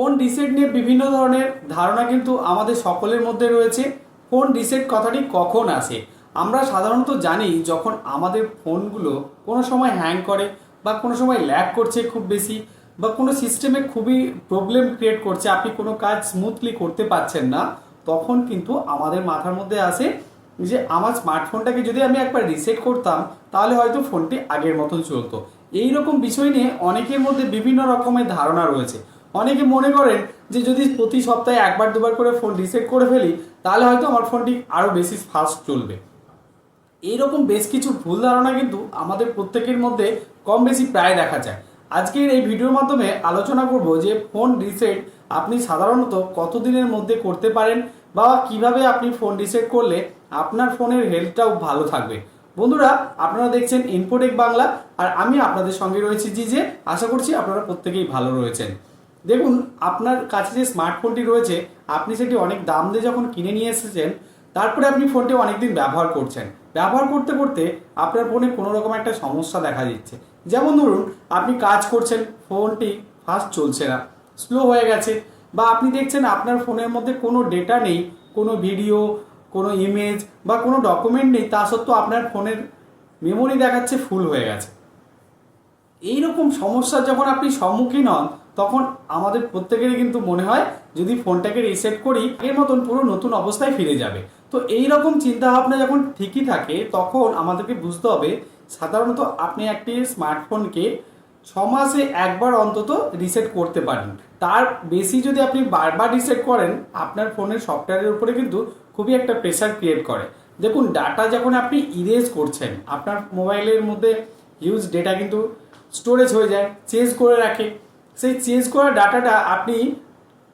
Phone reset নিয়ে বিভিন্ন ধরনের ধারণা কিন্তু আমাদের সকলের মধ্যে রয়েছে। ফোন রিসেট কথাটি কখন আসে? আমরা সাধারণত জানি যখন আমাদের ফোনগুলো কোনো সময় হ্যাং করে বা কোনো সময় ল্যাগ করছে খুব বেশি বা কোনো সিস্টেমে খুবই প্রবলেম ক্রিয়েট করছে, আপনি কোনো কাজ স্মুথলি করতে পারছেন না, তখন কিন্তু আমাদের মাথার মধ্যে আসে যে আমার স্মার্টফোনটাকে যদি আমি একবার রিসেট করতাম, তাহলে হয়তো ফোনটি আগের মতন চলতো। এই রকম বিষয় নিয়ে অনেকের মধ্যে বিভিন্ন রকমের ধারণা রয়েছে। অনেকে মনে করেন যে যদি প্রতি সপ্তাহে একবার দুবার করে ফোন রিসেট করে ফেলি, তাহলে হয়তো আমার ফোনটি আরও বেশি ফাস্ট চলবে। এইরকম বেশ কিছু ভুল ধারণা কিন্তু আমাদের প্রত্যেকের মধ্যে কম বেশি প্রায় দেখা যায়। আজকের এই ভিডিওর মাধ্যমে আলোচনা করব যে ফোন রিসেট আপনি সাধারণত কতদিনের মধ্যে করতে পারেন বা কীভাবে আপনি ফোন রিসেট করলে আপনার ফোনের হেলথটাও ভালো থাকবে। বন্ধুরা, আপনারা দেখছেন ইনফোটেক বাংলা, আর আমি আপনাদের সঙ্গে রয়েছি জি যে আশা করছি আপনারা প্রত্যেকেই ভালো রয়েছেন। দেখুন, আপনার কাছে যে স্মার্টফোনটি রয়েছে, আপনি সেটি অনেক দাম দিয়ে যখন কিনে নিয়ে এসেছেন, তারপরে আপনি ফোনটি অনেকদিন ব্যবহার করছেন। ব্যবহার করতে করতে আপনার ফোনে কোনো রকম একটা সমস্যা দেখা দিচ্ছে। যেমন ধরুন, আপনি কাজ করছেন ফোনটি ফাস্ট চলছে না স্লো হয়ে গেছে, বা আপনি দেখছেন আপনার ফোনের মধ্যে কোনো ডেটা নেই, কোনো ভিডিও কোনো ইমেজ বা কোনো ডকুমেন্ট নেই, তা সত্ত্বেও আপনার ফোনের মেমোরি দেখাচ্ছে ফুল হয়ে গেছে। এইরকম সমস্যার যখন আপনি সম্মুখীন হন তখন আমাদের প্রত্যেকেরই কিন্তু মনে হয়, যদি ফোনটাকে রিসেট করি, এর মতন পুরো নতুন অবস্থায় ফিরে যাবে। তো এই রকম চিন্তা ভাবনা যখন ঠিকই থাকে, তখন আমাদেরকে বুঝতে হবে, সাধারণত আপনি একটি স্মার্টফোনকে ছ মাসে একবার অন্তত রিসেট করতে পারেন। তার বেশি যদি আপনি বারবার রিসেট করেন, আপনার ফোনের সফটওয়্যারের উপরে কিন্তু খুবই একটা প্রেশার ক্রিয়েট করে। দেখুন ডাটা যখন আপনি ইরেজ করছেন, আপনার মোবাইলের মধ্যে হিউজ ডেটা কিন্তু স্টোরেজ হয়ে যায় চেঞ্জ করে রাখে। সেই চেঞ্জ করা ডাটাটা আপনি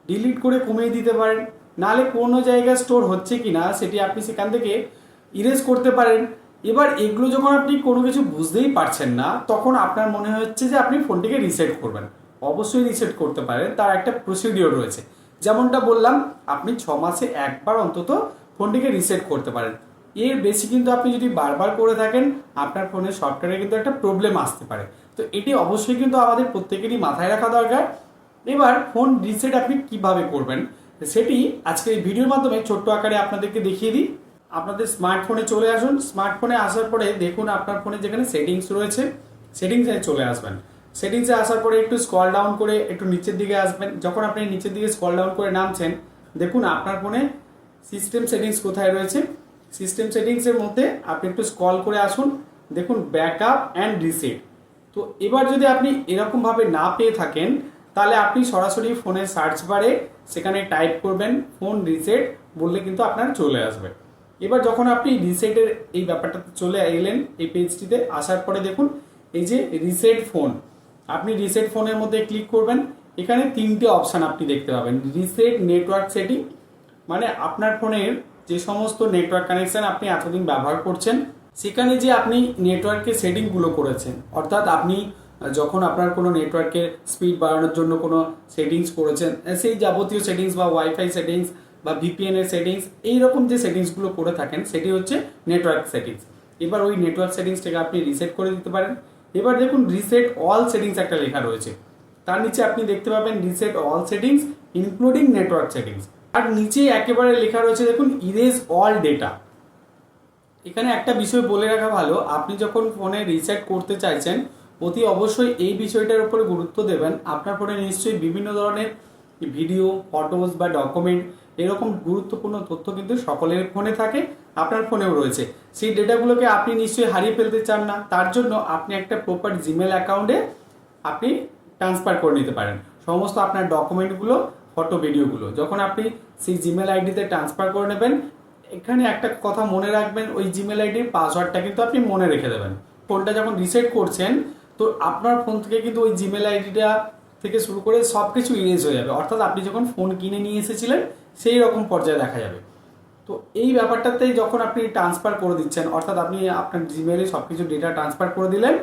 ডিলিট করে কমিয়ে দিতে পারেন। নাহলে কোনো জায়গায় স্টোর হচ্ছে কি না সেটি আপনি সেখান থেকে ইরেজ করতে পারেন। এবার এগুলো যখন আপনি কোনো কিছু বুঝতেই পারছেন না, তখন আপনার মনে হচ্ছে যে আপনি ফোনটিকে রিসেট করবেন। অবশ্যই রিসেট করতে পারেন, তার একটা প্রসিডিওর রয়েছে। যেমনটা বললাম, আপনি ছ মাসে একবার অন্তত ফোনটিকে রিসেট করতে পারেন। এর বেশি কিন্তু আপনি যদি বারবার করে থাকেন, আপনার ফোনের সফটওয়্যারে কিন্তু একটা প্রবলেম আসতে পারে। তো এটি অবশ্যই কিন্তু আমাদের প্রত্যেকেরই মাথায় রাখা দরকার। এবার ফোন রিসেট আপনি কীভাবে করবেন? সেটি আজকে এই ভিডিওর মাধ্যমে ছোট্ট আকারে আপনাদেরকে দেখিয়ে দিই। আপনাদের স্মার্টফোনে চলে আসুন। স্মার্টফোনে আসার পরে দেখুন আপনার ফোনে যেখানে সেটিংস রয়েছে সেটিংসে চলে আসবেন। সেটিংসে আসার পরে একটু স্কল ডাউন করে একটু নিচের দিকে আসবেন। যখন আপনি নিচের দিকে স্কল ডাউন করে নামছেন, দেখুন আপনার ফোনে সিস্টেম সেটিংস কোথায় রয়েছে। সিস্টেম সেটিংসের মধ্যে আপনি একটু স্ক্রল করে আসুন, দেখুন ব্যাকআপ অ্যান্ড রিসেট তো এবার যদি আপনি এরকমভাবে না পেয়ে থাকেন, তাহলে আপনি সরাসরি ফোনের সার্চ বারে সেখানে টাইপ করবেন ফোন রিসেট বললে কিন্তু আপনার চলে আসবে। এবার যখন আপনি রিসেটের এই ব্যাপারটাতে চলে এলেন, এই পেজটিতে আসার পরে দেখুন, এই যে রিসেট ফোন আপনি রিসেট ফোনের মধ্যে ক্লিক করবেন, এখানে তিনটে অপশান আপনি দেখতে পাবেন। রিসেট নেটওয়ার্ক সেটিং মানে আপনার ফোনের যে সমস্ত নেটওয়ার্ক কানেকশন আপনি এতদিন ব্যবহার করছেন, সেখানে যে আপনি নেটওয়ার্কের সেটিংগুলো করেছেন, অর্থাৎ আপনি যখন আপনার কোনো নেটওয়ার্কের স্পিড বাড়ানোর জন্য কোনো সেটিংস করেছেন সেই যাবতীয় সেটিংস বা ওয়াইফাই সেটিংস বা ভিপিএন এর সেটিংস এইরকম যে সেটিংসগুলো করে থাকেন, সেটি হচ্ছে নেটওয়ার্ক সেটিংস এবার ওই নেটওয়ার্ক সেটিংসটাকে আপনি রিসেট করে দিতে পারেন। এবার দেখুন রিসেট অল সেটিংস একটা লেখা রয়েছে। তার নিচে আপনি দেখতে পাবেন reset all settings including network settings আর নিচে একেবারে লেখা রয়েছে, দেখুন ইরেজ অল ডেটা এখানে একটা বিষয় বলে রাখা ভালো, আপনি যখন ফোনে রিসেট করতে চাইছেন, অতি অবশ্যই এই বিষয়টার উপরে গুরুত্ব দেবেন। আপনার ফোনে নিশ্চয়ই বিভিন্ন ধরনের ভিডিও ফটোজ বা ডকুমেন্ট এরকম গুরুত্বপূর্ণ তথ্য কিন্তু সকলের ফোনে থাকে, আপনার ফোনেও রয়েছে। সেই ডেটাগুলোকে আপনি নিশ্চয়ই হারিয়ে ফেলতে চান না, তার জন্য আপনি একটা প্রপার জিমেল অ্যাকাউন্টে আপনি ট্রান্সফার করে নিতে পারেন। সমস্ত আপনার ডকুমেন্টগুলো ফটো ভিডিওগুলো যখন আপনি সেই জিমেল আইডিতে ট্রান্সফার করে নেবেন। এখানে একটা কথা মনে রাখবেন, ওই জিমেল আইডির পাসওয়ার্ডটা কিন্তু আপনি মনে রেখে দেবেন। ফোনটা যখন রিসেট করছেন, তো আপনার ফোন থেকে কিন্তু ওই জিমেল আইডিটা থেকে শুরু করে সব কিছু ইরেজ হয়ে যাবে। অর্থাৎ আপনি যখন ফোন কিনে নিয়ে এসেছিলেন, সেই রকম পর্যায়ে দেখা যাবে। তো এই ব্যাপারটাতে যখন আপনি ট্রান্সফার করে দিচ্ছেন, অর্থাৎ আপনি আপনার জিমেলে সব কিছু ডেটা ট্রান্সফার করে দিলেন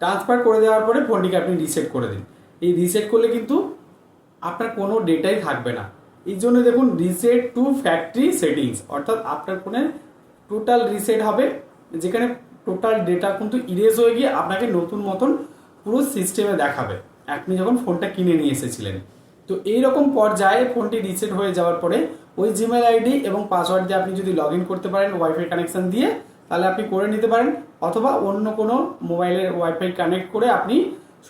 ট্রান্সফার করে দেওয়ার পরে ফোনটিকে আপনি রিসেট করে দিন। এই রিসেট করলে কিন্তু আপনার কোনো ডেটাই থাকবে না। এই জন্য দেখুন রিসেট টু ফ্যাক্টরি সেটিংস অর্থাৎ আপনার ফোনে টোটাল রিসেট হবে, যেখানে টোটাল ডেটা কিন্তু ইরেজ হয়ে গিয়ে আপনাকে নতুন মতন পুরো সিস্টেমে দেখাবে। আপনি যখন ফোনটা কিনে নিয়ে এসেছিলেন। তো এইরকম পর্যায়ে ফোনটি রিসেট হয়ে যাওয়ার পরে ওই জিমেল আইডি এবং পাসওয়ার্ড দিয়ে আপনি যদি লগ ইন করতে পারেন ওয়াইফাই কানেকশন দিয়ে, তাহলে আপনি করে নিতে পারেন, অথবা অন্য কোনো মোবাইলের ওয়াইফাই কানেক্ট করে আপনি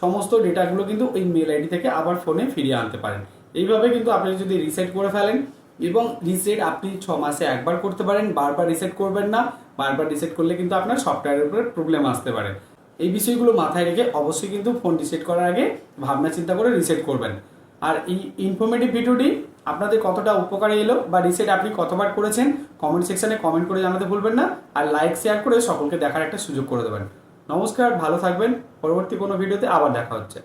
সমস্ত ডেটাগুলো কিন্তু ওই মেল আইডি থেকে আবার ফোনে ফিরিয়ে আনতে পারেন। এইভাবে কিন্তু আপনি যদি রিসেট করে ফেলেন এবং রিসেট আপনি ছ মাসে একবার করতে পারেন, বারবার রিসেট করবেন না, বারবার রিসেট করলে কিন্তু আপনার সফটওয়্যারের উপরে প্রবলেম আসতে পারে। এই বিষয়গুলো মাথায় রেখে অবশ্যই কিন্তু ফোন রিসেট করার আগে ভাবনা চিন্তা করে রিসেট করবেন। আর এই ইনফরমেটিভ ভিডিওটি আপনাদের কতটা উপকারে এলো বা রিসেট আপনি কতবার করেছেন কমেন্ট সেকশনে কমেন্ট করে জানাতে ভুলবেন না আর লাইক শেয়ার করে সকলকে দেখার একটা সুযোগ করে দেবেন। নমস্কার, ভালো থাকবেন, পরবর্তী কোনো ভিডিওতে আবার দেখা হচ্ছে।